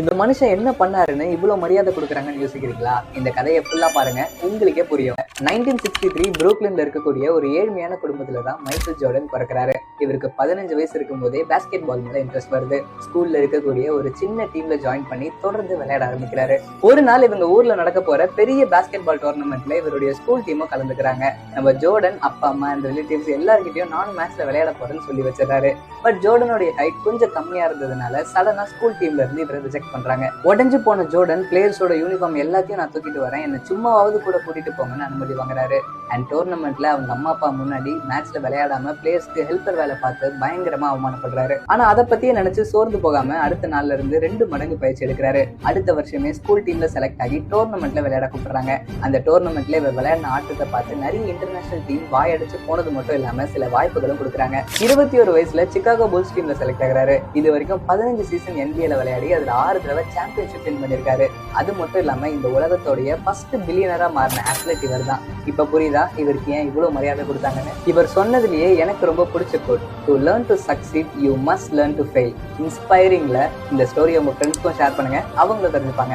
இந்த மனுஷன் என்ன பண்ணாருன்னு இவ்வளவு மரியாதை கொடுக்குறாங்கன்னு யோசிக்கிறீங்களா? இந்த கதையை ஃபுல்லா பாருங்க. உங்களுக்கே புரியும். நைன்டீன் சிக்ஸ்டி த்ரீ புரூக்லின்ல இருக்கக்கூடிய ஒரு ஏழ்மையான குடும்பத்துல தான் மைக்கேல் ஜோர்டன் பிறக்கிறாரு. இவருக்கு பதினஞ்சு வயசு இருக்கும்போதே பாஸ்கெட் பால் மேல இன்ட்ரெஸ்ட் வருது. ஸ்கூல்ல இருக்கக்கூடிய ஒரு சின்ன டீம்ல ஜாயின் பண்ணி தொடர்ந்து விளையாட ஆரம்பிக்கிறாரு. ஒரு நாள் இவங்க ஊர்ல நடக்க போற பெரிய பாஸ்கெட் பால் டோர்னமெண்ட்ல இவருடைய ஸ்கூல் டீமும் கலந்துக்கிறாங்க. நம்ம ஜோர்டன் அப்பா அம்மா இந்த ரிலேட்டிவ்ஸ் எல்லாருக்கிட்டையும் நான் மேட்ச்ல விளையாட போறேன்னு சொல்லி வச்சிடறாரு. பட் ஜோர்டனுடைய ஹைட் கொஞ்சம் கம்மியா இருந்ததுனால சடனா ஸ்கூல் டீம்ல இருந்து இவரை ரிஜெக்ட் பண்றாங்க. உடஞ்சு போன ஜோர்டன் பிளேயர்ஸோட யூனிஃபார்ம் எல்லாத்தையும் நான் தூக்கிட்டு வரேன். என்ன சும்மாவாவது கூட கூட்டிட்டு போங்கன்னு அனுமதி வாங்குறாரு. அண்ட் டோர்னமெண்ட்ல அவங்க அம்மா அப்பா முன்னாடி மேட்ச்ல விளையாடாம பிளேயர்ஸ்க்கு ஹெல்ப்பர் வேலை பார்த்து பயங்கரமா அவமானப்படுறாரு. ஆனா அதை பத்தியே நினைச்சு சோர்ந்து போகாம அடுத்த நாள்ல இருந்து ரெண்டு மடங்கு பயிற்சி எடுக்கிறாரு. அடுத்த வருஷமே ஸ்கூல் டீம்ல செலக்ட் ஆகி டோர்னமெண்ட்ல விளையாட கூப்பிடுறாங்க. அந்த டோர்னமெண்ட்ல இவர் விளையாடின ஆட்டத்தை பார்த்து நிறைய இன்டர்நேஷனல் டீம் வாயடிச்சு போனது மட்டும் இல்லாம சில வாய்ப்புகளும் கொடுக்குறாங்க. இருபத்தி ஒரு வயசுல சிக்காகோ புல்ஸ் டீம்ல செலக்ட் ஆகிறாரு. இது வரைக்கும் பதினஞ்சு சீசன் என்பிஏல விளையாடி அதுல ஆறு தடவை சாம்பியன்ஷிப் வின் பண்ணிருக்காரு அது மட்டும் இல்லாம இந்த உலகத்தோடைய ஃபர்ஸ்ட் பில்லியனரா மாறின அத்லெட் இவர் தான் இப்ப புரியுதா? இவருக்கு ஏன் இவ்வளவு மரியாதை கொடுத்தாங்கன்னு? இவர் சொன்னதுலயே எனக்கு ரொம்ப பிடிச்ச quote to learn to succeed you must learn to fail இன்ஸ்பைரிங்ல இந்த ஸ்டோரி உங்க ஃப்ரெண்ட்ஸ்க்கும் ஷேர் பண்ணுங்க. அவங்களும் தெரிஞ்சுப்பாங்க.